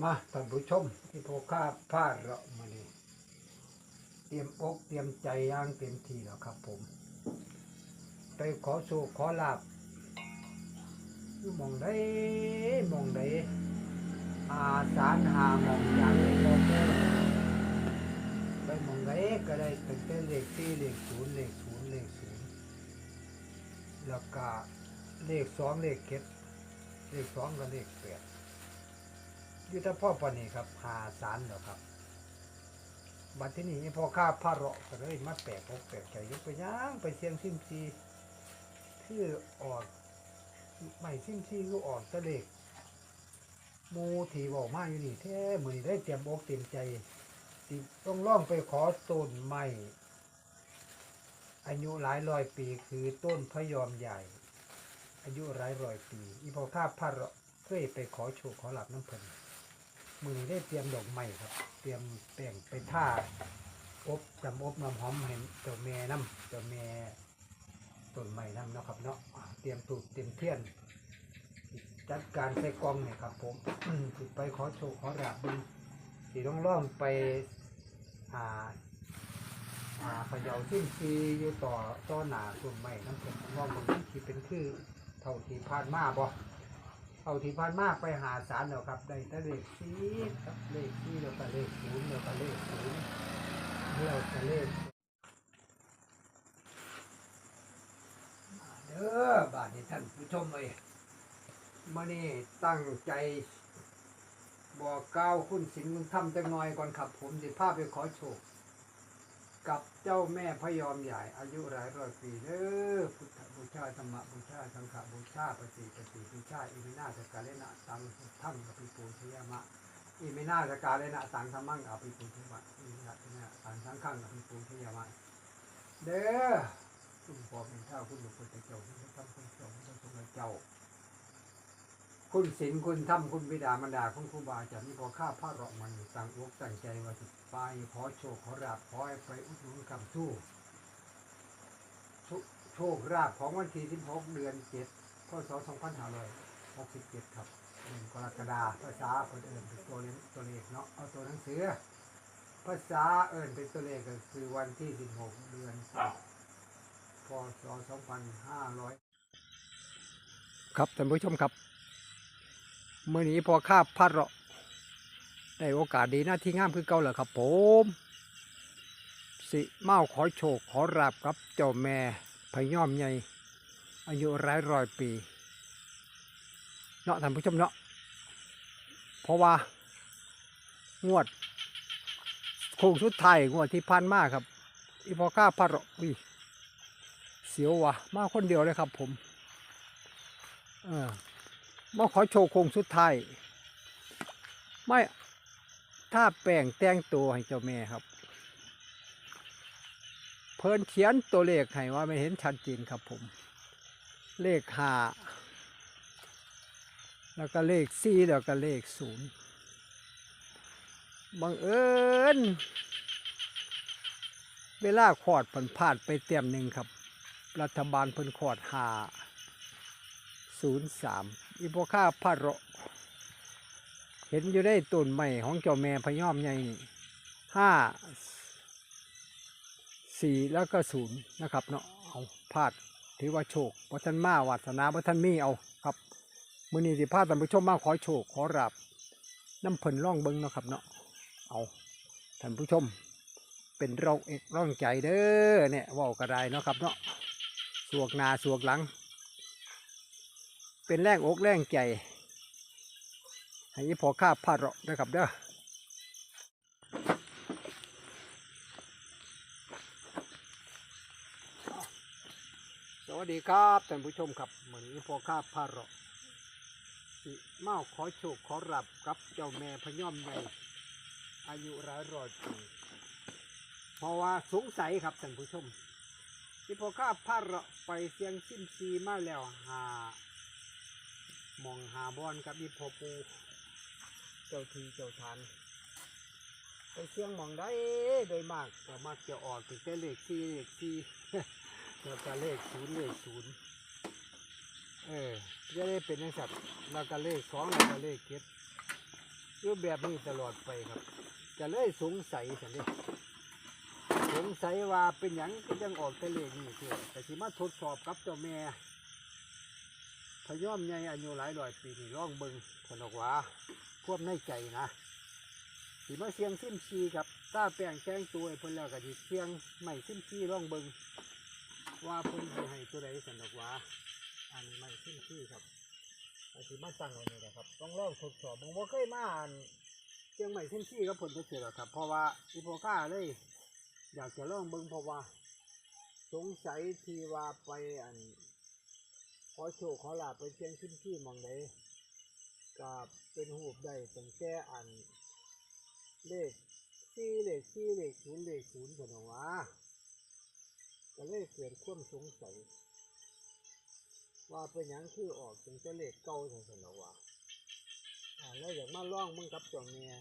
มาท่านผู้ชมที่พกข้าพลาดเรามานี่เตรียมอกเตรียมใจอย่างเต็มที่แล้วครับ ผม ไปขอสู่ขอลาบอยู่มองได้มองได้อาสารหามองอย่างในโลกได้ไปมองได้ก็ได้ตั้งแต่เลขสี่เลขศูนย์เลขศูนย์เลขศูนย์แล้วก็เลขสองเลขเจ็ดเลขสองกับเลขแปด ยู่แต่พ่อปานนี้ครับหาสารแล้วครับบัดที่นี่พอข้าพระเราะก็เลยมาแปลกอกแปลกใจยกไปย่างไปเสียงซิมซีคือออดไม่ซิมซีก็ออดตะเล็กมูถีบอกมาอยู่นี่แท้เหมือนได้เตรียมอกเตรียมใจต้องล่องไปขอต้นไม้อายุหลายร้อยปีคือต้นพยอมใหญ่ อายุหลายร้อยปี อีพอข้าพระเราะเคยไปขอโชคขอหลับน้ำเพลิน มือได้เตรียมดอกไม้ครับ เตรียมแป้งไปท่าอบจำอบน้ำหอมให้เจ้าแม่น้ำเจ้าแม่ต้นไม้น้ำเนาะครับเนาะเตรียมตูดเตรียมเทียนจัดการใส่กองเนี่ยครับ ผมสิไปขอโชคขอราบบึงสีต้องล่องไปหาหาเขยาสิ้นซีอยู่ต่อต้อหนาต้นไม้น้ำเผ็ดล่องบางที่เป็นคือเท่าที่ผ่านมาบ่ เอาที่ผ่านมากไปหาสารแล้วครับได้แต่เลขสี่กับเลขสี่แล้วก็เลขศูนย์แล้วก็เลขศูนย์แล้วก็เลขเด้อบาทนี้ท่านผู้ชมเลยมานี่ตั้งใจบอกกล่าวคุณสิงห์คุณทำจังหน่อยก่อนครับผมสิพาพไปขอโชค กับเจ้าแม่พยอมใหญ่ อายุหลายร้อยปีเด้อพุทธบูชาธรรมบูชาสังฆบูชาปฏิปฏิบูชาอิมินาสกาเลนะตังธรรมกับปิปูชยามะอิมินาสกาเลนะตังธรรมังกับปิปูชยามะอิมินาสกาตังสังฆังกับปิปูชยามะเด้อคุณพ่อเป็นข้าคุณหลวงพ่อเจ้าคุณพระธรรมคุณสงฆ์คุณสงฆ์เจ้า คุณศีลคุณธรรมคุณบิดามารดาคุณครูบาอาจารย์นี่พอข้าพระเราะมันตั้งอกตั้งใจว่าจะไปขอโชคขอราบขอให้ไปอุดหนุนคำสู้โชคราบของวันที่16เดือน7พศ2567ครับเดือนกรกฎาภาษาคนเอื่นเป็นตัวเลขตัวเลขเนาะเอาตัวหนังสือภาษาเอื่นเป็นตัวเลขก็คือวันที่16เดือนพศ2500 ครับท่านผู้ชมครับ เมื่อนี้พอข้าพระเราะได้โอกาสดีหน้าที่งามคือเก่าแล้วครับผม สิเมาขอโชคขอราบกับเจ้าแม่พยอมใหญ่อายุร้ายร้อยปีเนาะท่านผู้ชมเนาะเพราะว่างวดโค้งสุดท้ายงวดที่พันมากครับ อีพอข้าพระเราะอุ้ยเสียววะมาคนเดียวเลยครับผม เออ มาขอโชว์โคงสุดท้ายไม่ถ้าแป้งแต่งตัวให้เจ้าแม่ครับ เพิ่นเขียนตัวเลขให้ว่าไม่เห็นชัดเจนครับผม เลขห้าแล้วก็เลขสี่แล้วก็เลขศูนย์บังเอิญเวลาขอดผลพลาดไปเต็มหนึ่งครับ รัฐบาลเพิ่นขอดหาศูนย์สาม อีโพค่าพระเราะเห็นอยู่ได้ต้นใหม่ของเจ้าแม่พยอมใหญ่นี่ห้าสี่แล้วก็ศูนย์นะครับเนาะเอาพลาดถือว่าโชควัฒนมาวาสนาวัฒนมีเอาครับมือนี้สิพาท่านผู้ชมมาขอโชคขอรับน้ำเพิ่นร่องเบิ้งนะครับเนาะเอาท่านผู้ชม เป็นเราเอกร่องใจเด้อเนี่ยว่ากระไดเนาะครับเนาะสวกนาสวกหลัง เป็นแรงอกแรงใจให้พอข้าพาดเราะนะครับเด้อสวัสดีครับท่านผู้ชมครับเหมือนพอข้าพาเราะสิเมาขอโชคขอรับกับเจ้าแม่พย่อมใหญ่อายุร้อยรอยปีเพราะว่าสงสัยครับท่านผู้ชมที่พอข้าพาเราะไปเสียงซิมซีมาแล้วหา มองหาบอนกับอีพอปู เจ้าทีเจ้าทานไปเชียงมองได้โดยมากแต่มากจะออกถึงแต่เลขสี่เลขสี่แล้วก็เลขศูนย์เลขศูนย์เออจะได้เป็นนักสัตว์แล้วก็เลขสองแล้วก็เลขเจ็ดอยู่แบบนี้ตลอดไปครับจะเลยสงสัยสันเดสงสัยว่าเป็นหยังก็ยังออกแต่เลขนี่คือแต่สิมาทดสอบกับเจ้าแม่ พยอมใหญ่อายุหลายร้อยปีนี่ร่องเบิงถนอกว่าควบในใจนะสิมาเสียงซิมซีครับตาแป้งแจ้งตัวให้เพิ่นแล้วก็สิเสียงไม่ซิมซีร่องเบิงว่าเพิ่นสิให้ตัวใดสนอกว่าอันนี้ไม่ซิมซีครับอสิมาตั้งไว้นี่แหละครับต้องลองทดสอบผมว่าเคยมาอ่านเชียงใหม่เส้นที่กับผลจะเจอหรอกครับ เพราะว่าอีโพค่าเลย อยากจะลองเบิงเพราะว่า สงสัยที่ว่าไปอัน ขอโชคขอลาบไปเชียงขึ้นที่มองไหนกับเป็นหูบได้ตั้งแต่อัน เลขสี่เลขสี่เลขศูนย์เลขศูนย์กันว่าก็เลยเกิดความสงสัย ว่าเป็นยังคือออกถึงจะเลขเก่าถึงสนว่าอ่าแล้วอยากมาล่องมึงกับจ้าเมีย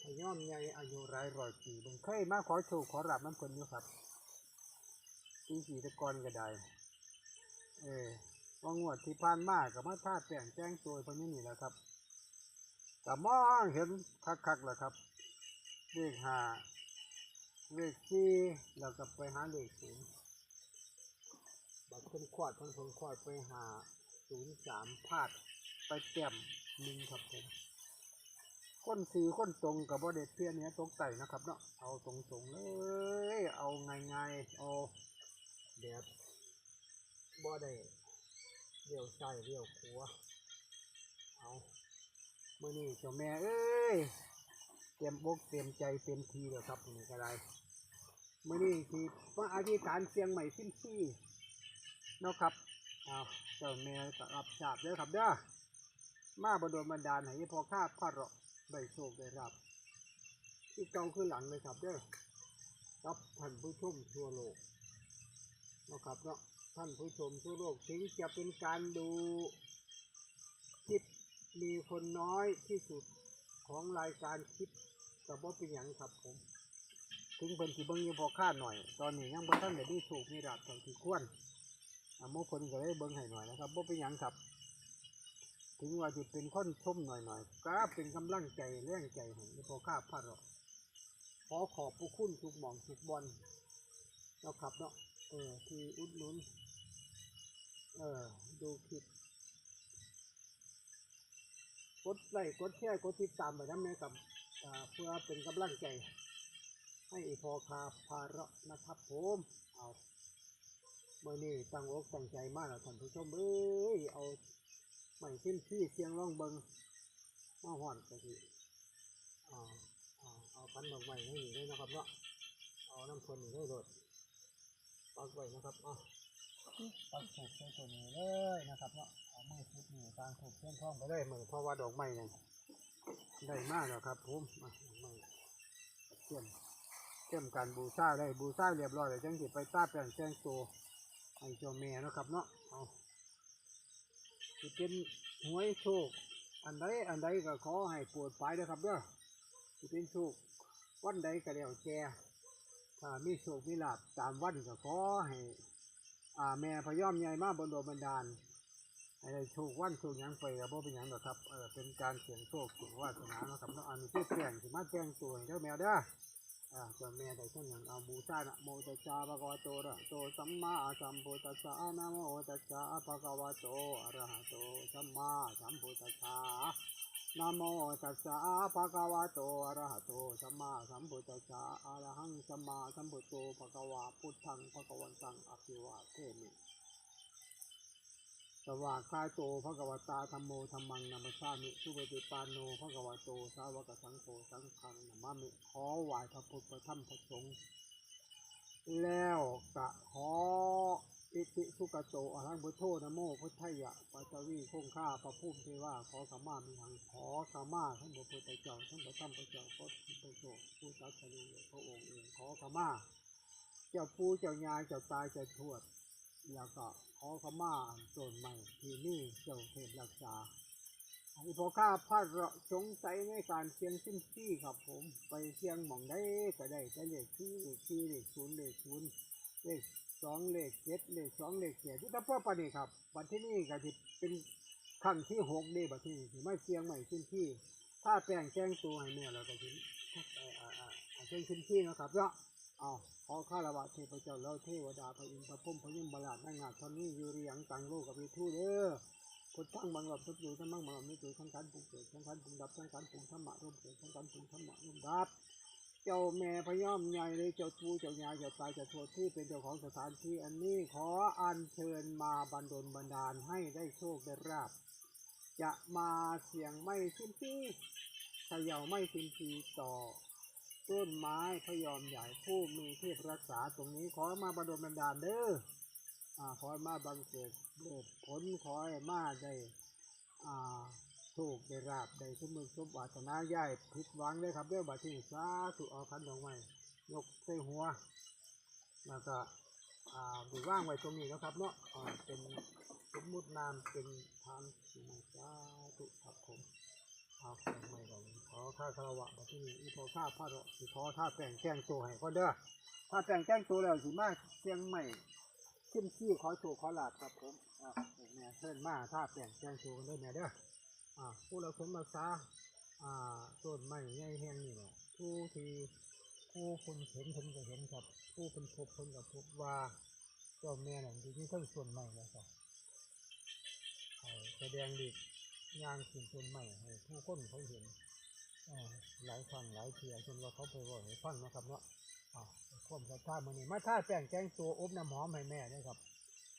พย่อมใหญ่อายุหลายร้อยปีมึงเคยมาขอโชคขอรับน้ำคนอยู่ครับปีกี่ตะกอนก็ได้ เออ ว่างวดที่ผ่านมากับมาท่าแป้งแจ้งตัวเพนนี้นี่แหละครับกับมองเห็นคักๆแหละครับเลขหาเลขสี่แล้วก็ไปหาเลขศูนย์บัดคนขวดคนคนขวดไปหาศูนย์สามพาดไปแต้มหนึ่งครับผมคนสีคนตรงกับบ่เด็ดเพี้ยนเนี้ยตกไต่นะครับเนาะเอาตรงๆเลย เอาง่ายๆเอาแบบบ่ได้ เลี้ยวซ้ายเลี้ยวขวาเอาเมื่อนี้เจ้าแม่เอ้ยเตรียมบกเตรียมใจเต็มทีแล้วครับนี่ก็ได้เมื่อนี้ที่าอธิษฐานเสียงใหม่สิ้นที่เนาะครับเอาวเจ้าแม่ก็รับทราบเด้อครับเด้อมาบดลบันดาลให้พอข้าพาเราะได้โชคได้รับที่เก่าคือหลังเลยครับเด้อรับท่านผู้ชมทั่วโลกเนาะครับเนาะ ท่านผู้ชมทั่วโลกถึงจะเป็นการดูคลิปมีคนน้อยที่สุดของรายการคลิปกับว่าเป็นอย่างครับผม ถึงเป็นที่บิ่งอยู่พอค่าหน่อย ตอนนี้ยังบ่ทันได้ด้ถูกมีรับเท่าที่ควรอะโมคนก็ได้เบิ้งให้หน่อยนะครับบ่เป็นหยังครับ ถึงว่าจะเป็นคนชมหน่อยๆก็เป็นกำลังใจแรงใจให้พอข้าพาเราะขอขอบผู้คุณทุกหม่องทุกบอลเนาะครับเนาะ เออที่อุดหนุนเออดูคลิปกดไลค์กดแชร์กดติดตามไปนะแม่กับเพื่อเป็นกำลังใจ ให้พอคาพาระนะครับผมเอาเมื่อนี้ตั้งอกตั้งใจมากแล้วท่านผู้ชมเอ้ยเอาไม่ขึ้นที่เสียงร้องเบิงมาห่อนก็คืออ่าอ่าเอาพันดอกไม้ให้นี่ด้นะครับเนาะเอาน้ำคนนี่ด้วยโดด ปักไว้นะครับอะปักถูกใส่ตัวนี้เลยนะครับเนาะเอาไม้ทุบนี่กลางถูกเส้นท่องไปเลยมือเพราะว่าดอกไม้เนี่ยได้มากแล้วครับผมอะดอกไม้เตรียมเตรียมการบูชาได้บูชาเรียบร้อยเลยจังสิไปต้าแปลงแจ้งตัวไอ้เจ้าแม่เนาะครับเนาะเอาสิเป็นหวยโชค อันใดอันใดก็ขอให้ปวดไปนะครับเด้อสิเป็นโชควันใดก็แล้วแก ถ้ามีโชคมีลาบตามวันก็ขอให้อ่าแม่พยอมใหญ่มากบนโดนบันดาลให้ได้โชควันโชคยังไปก็บ่เป็นยังหรอครับเออเป็นการเสี่ยงโชคเสี่ยงวาสนาเนะครับเนาะอันนี้ที่แจ้งสิมาแจ้งตัวเจ้าแมวเด้ออ่าเจ้าแม่ได้เช่นอย่างเอาบูชานะโมตัสสะภะคะวะโตระโตสัมมาสัมพุทธัสสะนะโมตัสสะภะคะวะโตอะระหะโตสัมมาสัมพุทธัสสะ นะโมตัสสะภะคะวะโตอะระหะโตสัมมาสัมพุทธัสสะอะระหังสัมมาสัมพุทโธภะคะวะพุทธังภะคะวันตังอภิวาเทมิสวากขาโตพระกวตาธรรมโมธรรมังนัมสสามิสุปฏิปานโนพระกวโตสาวกสังโฆสังฆังนามามิขอไหวพระพุทธพระธรรมพระสงฆ์ แล้วกะขออิติสุกโตอรังพุทโธนโมพุทธยะปัจจวีคงข้าพระพุ่มเทว่าขอขมามีหังขอขมาท่านพระพุทธเจ้าท่านพระธรรมพระเจ้าพระพุทธเจ้าผู้ตัดสรุพระองค์เองขอขมาเจ้าปู่เจ้ายายเจ้าตายเจ้าทวด แล้วก็ขอขมาโจนใหม่ที่นี่เจ้าเทพรักษา ไอ้พอข้าพลาดราสงสัยในการเชียงสิ้นที่ครับผม ไปเชียงหม่องได้ก็ได้แต่เลขที่เลขที่เลขศูนย์เลขศูนย์เลขสองเลขเจ็ดเลขสองเลขเจ็ดที่ถ้าพ่อปานี่ครับบัดที่นี่ก็จะเป็นครั้งที่หกเด้บัดที่นี่ที่ไม่เชียงใหม่สิ้นที่ถ้าแป้งแจ้งตัวให้แม่เราก็ถึงเอ่อเอ่อเอ่อเอ่อเช่นขึ้นที่นะครับเนาะเอาขอข้าระวะเทพเจ้าเราเทวดาพระอินทร์พระพุทธพระยิมบาลาดนางาทอนนี้อยู่เริยังตังโลกกับวิทูเด้อ พุทธังบังหลับพุทธอยู่ทั้งมั่งบังหลับไม่เกิดทั้งการปรุงเกิดทั้งการปรุงดับทั้งการปรุงธรรมะร่วมเกิดทั้งการปรุงธรรมะร่วมดับ เจ้าแม่พยอมใหญ่เลยเจ้าทูเจ้ายาเจ้าตายเจ้าทวดที่เป็นเจ้าของสถานที่อันนี้ขออัญเชิญมาบันดลบันดาลให้ได้โชคได้ราบจะมาเสียงไม่สิ้นปีเขย่าไม่สิ้นปีต่อต้นไม้พยอมใหญ่ผู้มีเทพรักษาตรงนี้ขอมาบันดลบันดาลเด้อ ขอให้มาบังเกิดเลิศผลขอให้มาได้อ่าโชคได้ราบได้สมมือสมวาสนาย่ายผิดหวังเลยครับเรื่องบัดที่สาธุเอาขันดอกไม้ยกใส่หัว แล้วก็อ่าดูว่างไว้ตรงนี้นะครับเนาะเป็นสมมุตินามเป็นทานสิ่งสาธุครับผมเอาดอกไม้ก่อนขอข้าคารวะบัดที่นี่อีพอข้าพระสิขอท่าแต่งแจ้งตัวให้ก็เด้อถ้าแต่งแจ้งตัวแล้วสิมาเชียงใหม่ ขึ้นที่ขอโชคขอลาบครับผมอ่าแม่เชิญมาท่าแต่งแจ้งตัวกันเด้อแม่เด้ออ่าผู้เราสมรักษาอ่าต้นไม้ใหญ่แห่งนี้แหละผู้ที่ผู้คนเห็นคนก็เห็นครับ ผู้เป็นพบคนก็พบว่าเจ้าแม่เนั่นอยู่ที่ต้นส่วนไม้นะครับแสดงดีงานขึ้นต้นไม้ให้ผู้คนเขาเห็นอ่าหลายครั้งหลายเทียจนว่าเขาไปบอกให้ฟังนะครับเนาะ อ่าความศรัทธามันนี่มาท่าแป้งแจ้งตัวอบน้ำหอมให้แม่นะครับ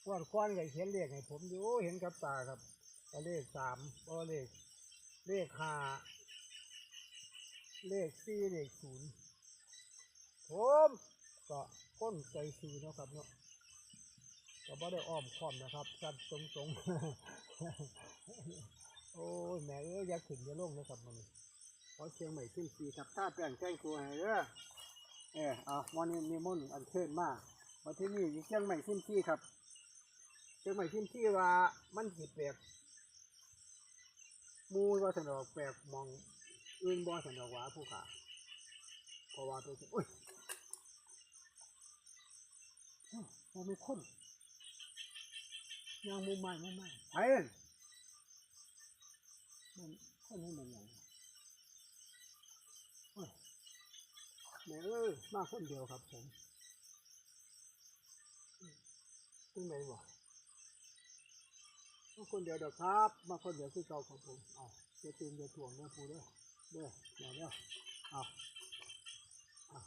ก้อนก้อนๆก็เขียนเรียกให้ผมอยู่เห็นกับตาครับเลขสามเลขเลขห้าเลขสี่เลขศูนย์ผมก็ก้นใจสีเนะครับเนาะก็บ่ได้อ้อมค้อมนะครับสัดตรงตรงโอ้ยแม่เอ้ยอยากขึ้นอยาลงนะครับมันขอเชียงใหม่ขึ้นสีครับถ้าแป้งแจ้งครัวให้เด้อ เออเอาวันนี้มีมุ่นอันเชิญมาวันที่นี่อยู่เชียงใหม่ขึ้นที่ครับเชียงใหม่ขึ้นที่ว่ามันสิแปลกมูว่าสนอกแปลกมองอื่นบ่สนอกว่าผู้ขาเพราะว่าตัวสิโอ้ยอ้าวมันมีคนยางมุมใหม่มุมใหม่ไอ้มันคนนี้มันยัง แม่เอ้ยมาคนเดียวครับผมตึงไหนบ่มาคนเดียวเด้อครับ มาคนเดียวคือเก่าของผมเอาจะตื่นจะถ่วงเด้อปูเด้อเด้อเดี๋ยวเด้อเอาเอา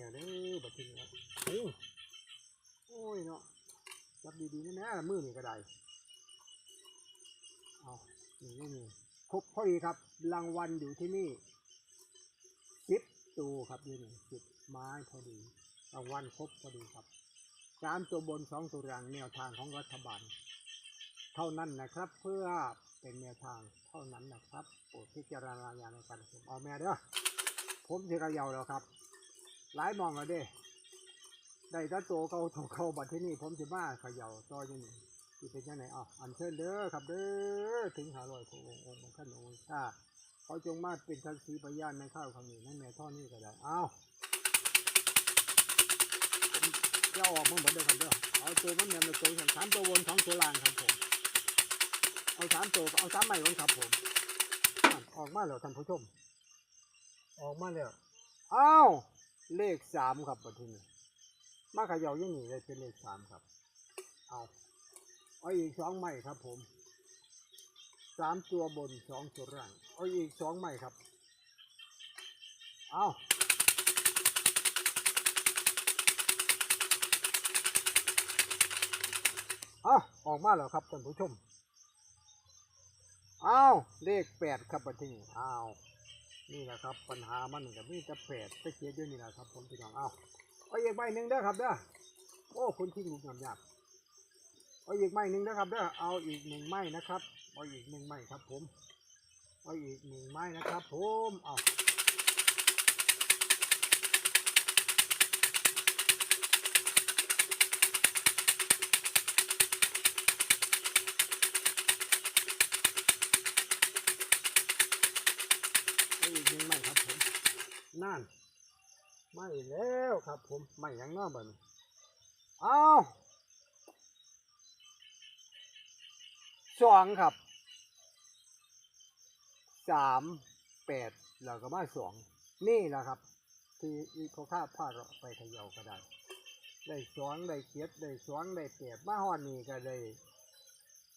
เนี่ยเด้อบัดทีนี้โอ้โอ้ยเนาะจับดีๆนะแม่มือนี่ก็ได้เอานี่นี่นี่ครบพอดีครับ รางวัลอยู่ที่นี่สิบตัวครับนี่นี่สิบไม้พอดี รางวัลครบพอดีครับสามตัวบนสองตัวล่างแนวทางของรัฐบาล เท่านั้นนะครับ เพื่อเป็นแนวทางเท่านั้นนะครับโปรดพิจารณาญาณในการชมเอาแม่เด้อผมจะเขย่าแล้วครับ หลายมองแล้วเด้ได้ถ้าโตเขาโตเขาบัดที่นี่ผมจะมาเขย่าต่อยังนี้ที่เป็นยังไงอะอันเชิญเด้อครับเด้อถึงหาลอยขององค์องค์ของท่านองค์ข้าเขาจงมาเป็นทักษีพยานในข้าวคำนี้นั่นแม่ท่อนี้ก็ได้เอาเจ้าออกมาเหมือนเดิมครับเด้อเอาตัวมันเนี่ยมาตัวสามตัวบนสองตัวล่างครับผมเอาสามตัวเอาสามใหม่ก่อนครับผมอออกมาแล้วท่านผู้ชม ออกมาแล้วอ้าว เลขสามครับปัจจุบันมาขย่าอยังนี้เลยเป็นเลขสามครับ เอาเอาอีกสองใหม่ครับ ผมสามตัวบนสองตัวล่างเอาอีกสองใหม่ครับ เอาเอาออกมาแล้วครับท่านผู้ชมเอาเลขแปดครับปัจจุบันเอา นี่แหละครับ ปัญหามันกับมีจะแปดตะเกียบด้วยนี่แหละครับ ผมพี่น้องเอาเอาอีกใบหนึ่งเด้อครับเด้อโอ้คนที่ลูกยำยากเอาอีกใบหนึ่งเด้อครับเด้อเอาอีกหนึ่งไม้นะครับเอาอีกหนึ่งไม้ครับ ผมเอาอีกหนึ่งไม้นะครับ ผมเอา ไม่แล้วครับ ผมไม่ยังเน้อบัดนี้อ้าวสองครับสามแปดแล้วก็มาสองนี่แหละครับ ที่อีพอข้าพาเราไปขยาก็ได้ ได้สองได้เจ็ดได้สองได้แปดมาฮอดนี่ก็ได้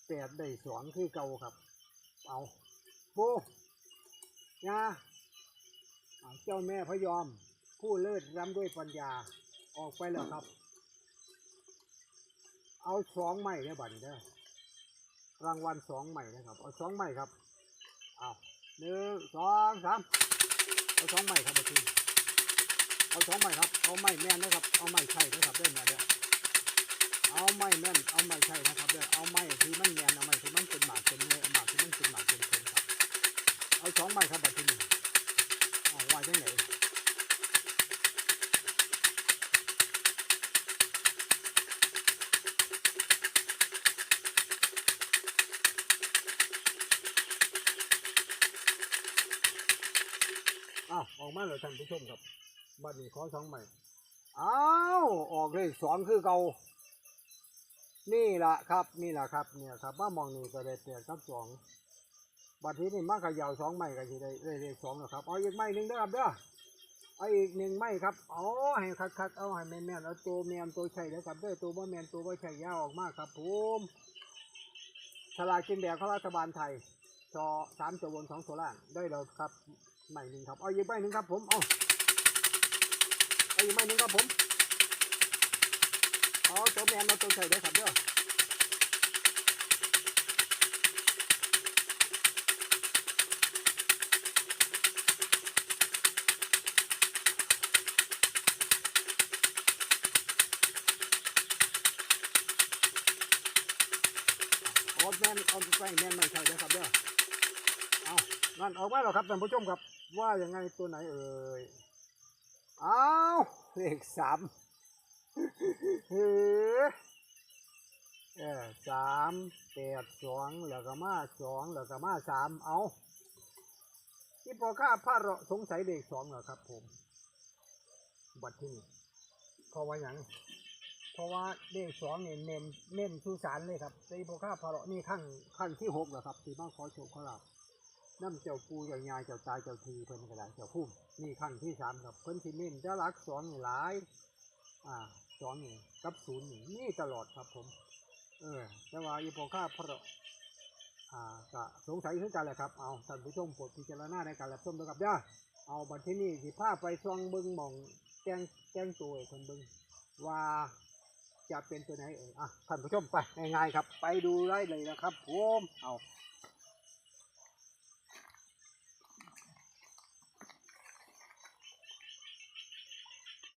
แปดได้สองคือเก่าครับ เอาโบยาเอาเจ้าแม่พยอม ผู้เลิศรำด้วยปัญญาออกไปแล้วครับ เอาสองไม้เนี่ยบัดนเด้อรางวัลสองไม้นะครับ เอาสองไม้ครับเอาหนึ่งสองสามเอาสองไม้ครับบัดนี้เอาสองไม้ครับ เอาไม้แม่นนะครับ เอาไม้ไช่นะครับเด้อเนี่ยเด้อเอาไม้แม่นเอาไม้ไช่นะครับเด้อเอาไม้ที่มันแม่นเอาไม้ที่มันเป็นหมากเป็นเนื้อหมากที่มันเป็นหมากเป็นผลครับ เอาสองไม้ครับบัดนี้เอาไว้ที่ไหน มาเลยท่านผู้ชมครับบัดนี้ขอสองใหม่อ้าวออกเลขสองคือเก่านี่ละครับ นี่ละครับ เนี่ยครับมามองนี่ก็ได้เปลี่ยนครับสองบัดนี้นี่มาเขยาวสองใหม่ก็จะได้ได้เลขสองแล้วครับเอาอีกใหม่หนึ่งเด้ครับเด้อเอาอีกหนึ่งไม้ครับเอให้คักๆเอาให้แม่นเอาตัวแมนตัวใช่เด้อครับเด้อตัวบ่แมนตัวบ่ใช่ยาวออกมาครับผมฉลากกินแบ่งของรัฐบาลไทยจอสามตัวบนสองตัวล่างได้แล้วครับ ใหม่หนึ่งครับ เอาอีกใบหนึ่งครับผม เอาเอาอีกใบหนึ่งครับผม เอาตัวแมนมาตัวใส่ได้ครับเด้อเอาแมนเอาใส่แมนไม่ใช่ได้ครับเด้อเอานั่นออกมาแล้วครับท่านผู้ชมครับ ว่ายังไงตัวไหนเอ่ยเอาเลขสามเฮ้อเออสามแปดสองแล้วก็มาสองแล้วก็มาสามเอาที่พอข้าพลาดเราสงสัยเลขสองเหรอครับ ผม บัดที่นี่เพราะว่าอย่างเพราะว่าเลขสองเนี่ยเน้นเน้นสุสานเลยครับที่พอข้าพลาดเรานี่ขั้นขั้นที่หกเหรอครับที่บ้านขอโชคขอลาบ น้ำเจ้าปูเจ้ายายเจ้าตายเจ้าทีเพิ่นกระดาเจ้าพุ่มนี่ขั้นที่สามครับเพิ่นสิเน้นจะรักสองนี่หลาย อ่าสองนี่กับศูนย์นี่นี่ตลอดครับผม เออแต่ว่าอีพอข้าพระอ่าก็สงสัยคือกันแหละครับเอาท่านผู้ชมโปรดพิจารณาในการรับชมด้วยครับย่าเอาบัดที่นี่สิพาไปส่องเบิ้งหมองแกงแกงตัวให้คนเบิ้งว่าจะเป็นตัวไหนเอออะท่านผู้ชมไปง่ายๆครับ ไปดูได้เลยนะครับผมเอา